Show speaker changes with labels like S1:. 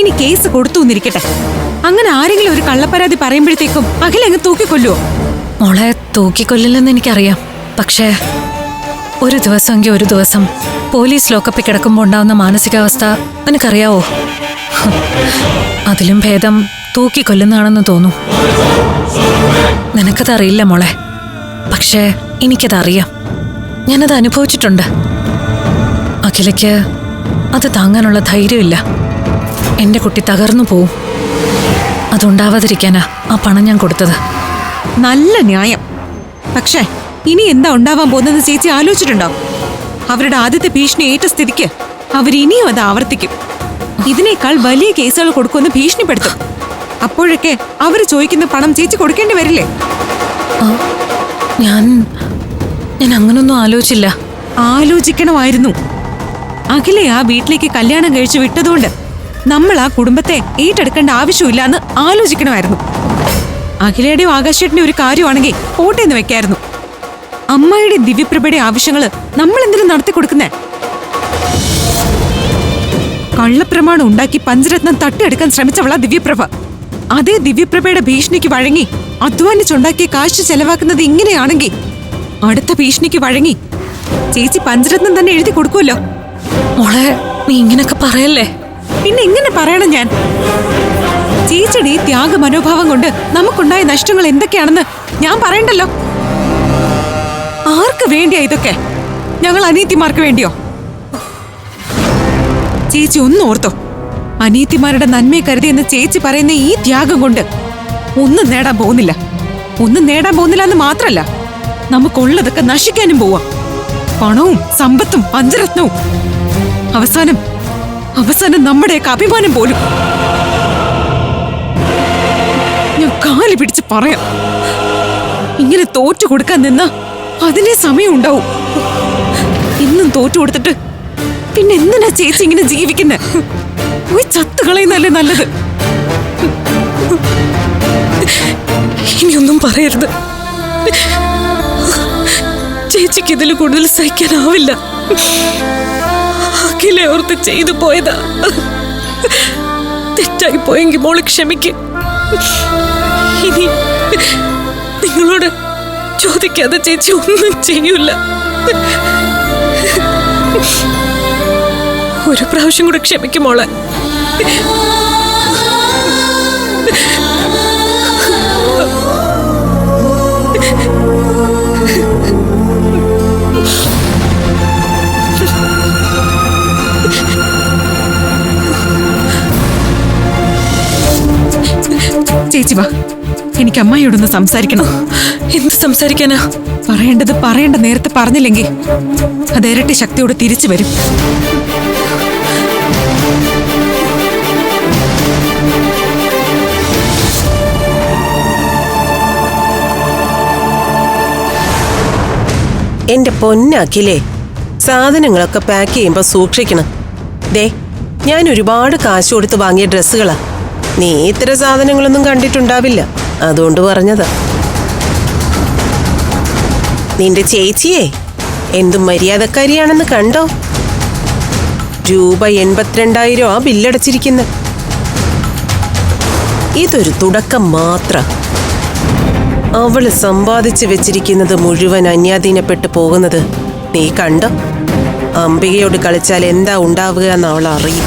S1: ഇനി കേസ് കൊടുത്തു എന്നിരിക്കട്ടെ. അങ്ങനെ ആരെങ്കിലും ഒരു കള്ളപ്പരാതി പറയുമ്പോഴത്തേക്കും അഖില അങ്ങ് തൂക്കിക്കൊല്ലുവോ?
S2: മോളെ തൂക്കിക്കൊല്ലില്ലെന്ന് എനിക്കറിയാം. പക്ഷേ ഒരു ദിവസമെങ്കിൽ ഒരു ദിവസം പോലീസ് ലോക്കപ്പിൽ കിടക്കുമ്പോൾ ഉണ്ടാവുന്ന മാനസികാവസ്ഥ നിനക്കറിയാവോ ഹും, അതിലും ഭേദം തൂക്കിക്കൊല്ലുന്നതാണെന്ന് തോന്നും. നിനക്കതറിയില്ല മോളെ. പക്ഷേ എനിക്കതറിയാം. ഞാനത് അനുഭവിച്ചിട്ടുണ്ട്. അഖിലയ്ക്ക് അത് താങ്ങാനുള്ള ധൈര്യമില്ല. എന്റെ കുട്ടി തകർന്നു പോവും. അതുണ്ടാവാതിരിക്കാനാ ആ പണം ഞാൻ കൊടുത്തത്.
S1: നല്ല ന്യായം. പക്ഷേ ഇനി എന്താ ഉണ്ടാവാൻ പോകുന്നത് ചേച്ചി ആലോചിച്ചിട്ടുണ്ടോ അവരുടെ ആദ്യത്തെ ഭീഷണി ഏറ്റ സ്ഥിതിക്ക് അവരിനിയും അത് ആവർത്തിക്കും. ഇതിനേക്കാൾ വലിയ കേസുകൾ കൊടുക്കുമെന്ന് ഭീഷണിപ്പെടുത്തും. അപ്പോഴൊക്കെ അവർ ചോദിക്കുന്ന പണം ചേച്ചി കൊടുക്കേണ്ടി വരില്ലേ?
S2: ഞാൻ ഞാൻ അങ്ങനൊന്നും ആലോചിച്ചില്ല.
S1: ആലോചിക്കണമായിരുന്നു. അഖിലെ ആ വീട്ടിലേക്ക് കല്യാണം കഴിച്ചു വിട്ടതുകൊണ്ട് നമ്മൾ ആ കുടുംബത്തെ ഏറ്റെടുക്കേണ്ട ആവശ്യമില്ല എന്ന് ആലോചിക്കണമായിരുന്നു. അഖിലയുടെയും ആകാശേട്ടന്റെ ഒരു കാര്യമാണെങ്കിൽ കോട്ടയെന്ന് വെക്കായിരുന്നു. അമ്മയുടെ ദിവ്യപ്രഭയുടെ ആവശ്യങ്ങൾ നമ്മൾ എന്തിനു നടത്തി കൊടുക്കുന്നേ? കള്ളപ്രമാണം ഉണ്ടാക്കി പഞ്ചരത്നം തട്ടിയെടുക്കാൻ ശ്രമിച്ചവളാ ദിവ്യപ്രഭ. അതേ ദിവ്യപ്രഭയുടെ ഭീഷണിക്ക് വഴങ്ങി അധ്വാനിച്ചുണ്ടാക്കിയ കാശ് ചെലവാക്കുന്നത് ഇങ്ങനെയാണെങ്കിൽ അടുത്ത ഭീഷണിക്ക് വഴങ്ങി ചേച്ചി പഞ്ചരത്നം തന്നെ എഴുതി കൊടുക്കുമല്ലോ.
S2: മോളെ നീ ഇങ്ങനൊക്കെ പറയല്ലേ?
S1: പിന്നെ എങ്ങനെ പറയണം ഞാൻ. ചേച്ചിയുടെ ഈ ത്യാഗ മനോഭാവം കൊണ്ട് നമുക്കുണ്ടായ നഷ്ടങ്ങൾ എന്തൊക്കെയാണെന്ന് ഞാൻ പറയണ്ടല്ലോ. ആർക്ക് വേണ്ടിയാ ഇതൊക്കെ? ഞങ്ങൾ അനീതിമാർക്ക് വേണ്ടിയോ? ചേച്ചി ഒന്ന് ഓർത്തോ. അനീതിമാരുടെ നന്മയെ കരുതിയെന്ന് ചേച്ചി പറയുന്ന ഈ ത്യാഗം കൊണ്ട് ഒന്നും നേടാൻ പോകുന്നില്ല. ഒന്നും നേടാൻ പോകുന്നില്ല എന്ന് മാത്രല്ല നമുക്കുള്ളതൊക്കെ നശിക്കാനും പോവാം. പണവും സമ്പത്തും പഞ്ചരത്നവും. അവസാനം അവസാനം നമ്മുടെയൊക്കെ അഭിമാനം പോലും. ഞാൻ കാലി പിടിച്ച് പറയാം. ഇങ്ങനെ തോറ്റു കൊടുക്കാൻ നിന്ന അതിനെ സമയം ഉണ്ടാവും ഇന്നും തോറ്റു കൊടുത്തിട്ട് പിന്നെ എന്തിനാ ചേച്ചി ഇങ്ങനെ ജീവിക്കുന്നത് പോയി ചത്തുകളയുന്നല്ലേ നല്ലത്.
S2: ഇനിയൊന്നും പറയരുത്. ചേച്ചിക്ക് ഇതിൽ കൂടുതൽ സഹിക്കാനാവില്ല. അഖിലെ ഓർത്ത് ചെയ്തു പോയതാ. തെറ്റായി പോയെങ്കിൽ മോൾ ക്ഷമിക്ക്. നിങ്ങളോട് ചോദിക്കാതെ ചേച്ചി ഒന്നും ചെയ്യൂല. ഒരു പ്രാവശ്യം കൂടെ ക്ഷമിക്കും മോളെ.
S1: ചേച്ചി വാ. എനിക്ക് അമ്മായിയോടൊന്ന് സംസാരിക്കണം.
S2: എന്ത് സംസാരിക്കാനാ?
S1: പറയേണ്ടത് പറയേണ്ട നേരത്തെ പറഞ്ഞില്ലെങ്കിൽ അത് ഇരട്ടി ശക്തിയോടെ തിരിച്ചു വരും.
S3: എന്റെ പൊന്നാക്കിലേ സാധനങ്ങളൊക്കെ പാക്ക് ചെയ്യുമ്പോ സൂക്ഷിക്കണം. ദേ ഞാൻ ഒരുപാട് കാശ് കൊടുത്ത് വാങ്ങിയ ഡ്രസ്സുകളാ. നീ ഇത്തരം സാധനങ്ങളൊന്നും കണ്ടിട്ടുണ്ടാവില്ല. അതുകൊണ്ട് പറഞ്ഞതാ. നിന്റെ ചേച്ചിയെ എന്തും മര്യാദക്കാരിയാണെന്ന് കണ്ടോ? രൂപ എൺപത്തിരണ്ടായിരം ആ ബില്ലടച്ചിരിക്കുന്നത് ഇതൊരു തുടക്കം മാത്രം. അവൾ സമ്പാദിച്ചു വെച്ചിരിക്കുന്നത് മുഴുവൻ അന്യാധീനപ്പെട്ടു പോകുന്നത് നീ കണ്ടോ? അംബികയോട് കളിച്ചാൽ എന്താ ഉണ്ടാവുക എന്ന് അവൾ അറിയും